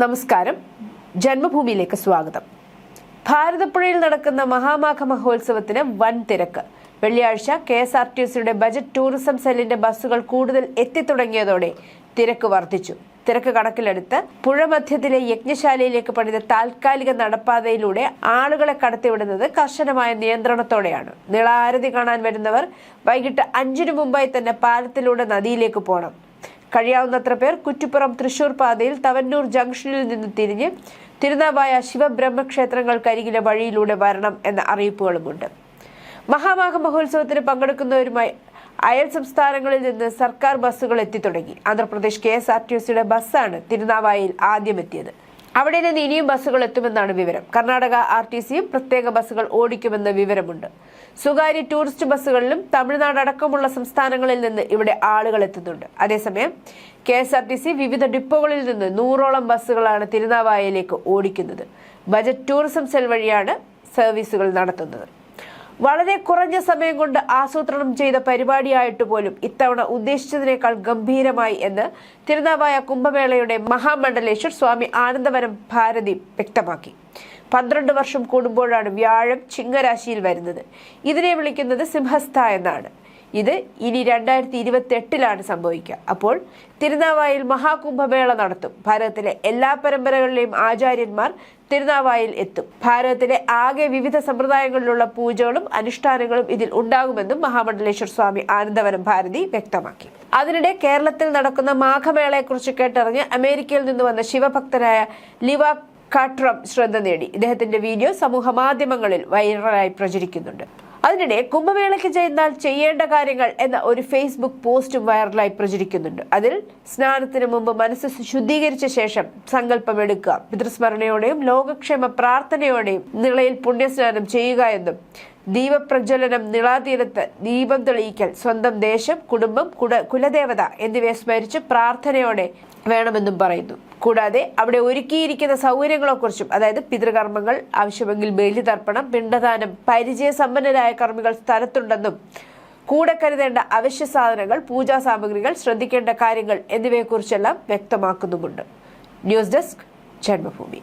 നമസ്കാരം. ജന്മഭൂമിയിലേക്ക് സ്വാഗതം. ഭാരതപ്പുഴയിൽ നടക്കുന്ന മഹാമാഘ മഹോത്സവത്തിന് വൻ തിരക്ക്. വെള്ളിയാഴ്ച കെ എസ് ആർ ടി സിയുടെ ബജറ്റ് ടൂറിസം സെല്ലിന്റെ ബസ്സുകൾ കൂടുതൽ എത്തിത്തുടങ്ങിയതോടെ തിരക്ക് വർദ്ധിച്ചു. തിരക്ക് കണക്കിലെടുത്ത് പുഴ മധ്യത്തിലെ യജ്ഞശാലയിലേക്ക് പണിത താൽക്കാലിക നടപ്പാതയിലൂടെ ആളുകളെ കടത്തിവിടുന്നത് കർശനമായ നിയന്ത്രണത്തോടെയാണ്. നിളാരതി കാണാൻ വരുന്നവർ വൈകിട്ട് അഞ്ചിനു മുമ്പായി തന്നെ പാലത്തിലൂടെ നദിയിലേക്ക് പോകണം കഴിയാവുന്നത്ര പേർ കുറ്റിപ്പുറം തൃശൂർ പാതയിൽ തവന്നൂർ ജംഗ്ഷനിൽ നിന്ന് തിരിഞ്ഞ് തിരുനാവായ ശിവബ്രഹ്മക്ഷേത്രങ്ങൾക്കരികിലെ വഴിയിലൂടെ വരണം എന്ന അറിയിപ്പുകളുമുണ്ട്. മഹാമാഘ മഹോത്സവത്തിന് പങ്കെടുക്കുന്നവരുമായി അയൽ സംസ്ഥാനങ്ങളിൽ നിന്ന് സർക്കാർ ബസ്സുകൾ എത്തിത്തുടങ്ങി. Andhra Pradesh K S R T സിയുടെ ബസ്സാണ് തിരുനാവായയിൽ ആദ്യം എത്തിയത് അവിടെ നിന്ന് ഇനിയും ബസ്സുകൾ എത്തുമെന്നാണ് വിവരം. കർണാടക ആർ ടി സിയും പ്രത്യേക ബസ്സുകൾ ഓടിക്കുമെന്ന് വിവരമുണ്ട്. സ്വകാര്യ ടൂറിസ്റ്റ് ബസ്സുകളിലും തമിഴ്നാട് അടക്കമുള്ള സംസ്ഥാനങ്ങളിൽ നിന്ന് ഇവിടെ ആളുകൾ എത്തുന്നുണ്ട്. അതേസമയം K S R T C വിവിധ ഡിപ്പോകളിൽ നിന്ന് നൂറോളം ബസ്സുകളാണ് തിരുനാവായയിലേക്ക് ഓടിക്കുന്നത്. ബജറ്റ് ടൂറിസം സെൽ വഴിയാണ് സർവീസുകൾ നടത്തുന്നത്. വളരെ കുറഞ്ഞ സമയം കൊണ്ട് ആസൂത്രണം ചെയ്ത പരിപാടിയായിട്ട് പോലും ഇത്തവണ ഉദ്ദേശിച്ചതിനേക്കാൾ ഗംഭീരമായി എന്ന് തിരുനാവായ കുംഭമേളയുടെ മഹാമണ്ഡലേശ്വർ സ്വാമി ആനന്ദവനം ഭാരതി വ്യക്തമാക്കി. പന്ത്രണ്ട് വർഷം കൂടുമ്പോഴാണ് വ്യാഴം ചിങ്ങരാശിയിൽ വരുന്നത്. ഇതിനെ വിളിക്കുന്നത് സിംഹസ്ഥ എന്നാണ്. ഇത് ഇനി രണ്ടായിരത്തി ഇരുപത്തി എട്ടിലാണ് സംഭവിക്കുക. അപ്പോൾ തിരുനാവായിൽ മഹാകുംഭമേള നടത്തും. ഭാരതത്തിലെ എല്ലാ പരമ്പരകളിലെയും ആചാര്യന്മാർ തിരുനാവായിൽ എത്തും. ഭാരതത്തിലെ ആകെ വിവിധ സമ്പ്രദായങ്ങളിലുള്ള പൂജകളും അനുഷ്ഠാനങ്ങളും ഇതിൽ ഉണ്ടാകുമെന്നും മഹാമണ്ഡലേശ്വർ സ്വാമി ആനന്ദവനം ഭാരതി വ്യക്തമാക്കി. അതിനിടെ കേരളത്തിൽ നടക്കുന്ന മാഘമേളയെക്കുറിച്ച് കേട്ടറിഞ്ഞ് അമേരിക്കയിൽ നിന്ന് വന്ന ശിവഭക്തനായ ലിവ കാട്രം ശ്രദ്ധ നേടി. ഇദ്ദേഹത്തിന്റെ വീഡിയോ സമൂഹ മാധ്യമങ്ങളിൽ വൈറലായി പ്രചരിക്കുന്നുണ്ട്. അതിനിടെ കുംഭമേളയ്ക്ക് ചെന്നാൽ ചെയ്യേണ്ട കാര്യങ്ങൾ എന്ന ഒരു ഫേസ്ബുക്ക് പോസ്റ്റും വൈറലായി പ്രചരിക്കുന്നുണ്ട്. അതിൽ സ്നാനത്തിന് മുമ്പ് മനസ്സ് ശുദ്ധീകരിച്ച ശേഷം സങ്കല്പമെടുക്കുക പിതൃസ്മരണയോടെയും ലോകക്ഷേമ പ്രാർത്ഥനയോടെയും നിളയിൽ പുണ്യസ്നാനം ചെയ്യുക എന്നും ദീപപ്രജ്വലനം നിളാതീരത്ത് ദീപം തെളിയിക്കൽ സ്വന്തം ദേശം കുടുംബം കുട കുലദേവത എന്നിവയെ സ്മരിച്ച് പ്രാർത്ഥനയോടെ വേണമെന്നും പറയുന്നു. കൂടാതെ അവിടെ ഒരുക്കിയിരിക്കുന്ന സൗകര്യങ്ങളെക്കുറിച്ചും അതായത് പിതൃകർമ്മങ്ങൾ ആവശ്യമെങ്കിൽ ബലിതർപ്പണം പിണ്ടദാനം പരിചയസമ്പന്നരായ കർമ്മികൾ സ്ഥലത്തുണ്ടെന്നും കൂടെ കരുതേണ്ട അവശ്യ സാധനങ്ങൾ പൂജാ സാമഗ്രികൾ ശ്രദ്ധിക്കേണ്ട കാര്യങ്ങൾ എന്നിവയെക്കുറിച്ചെല്ലാം വ്യക്തമാക്കുന്നുമുണ്ട്. News desk Janmabhumi.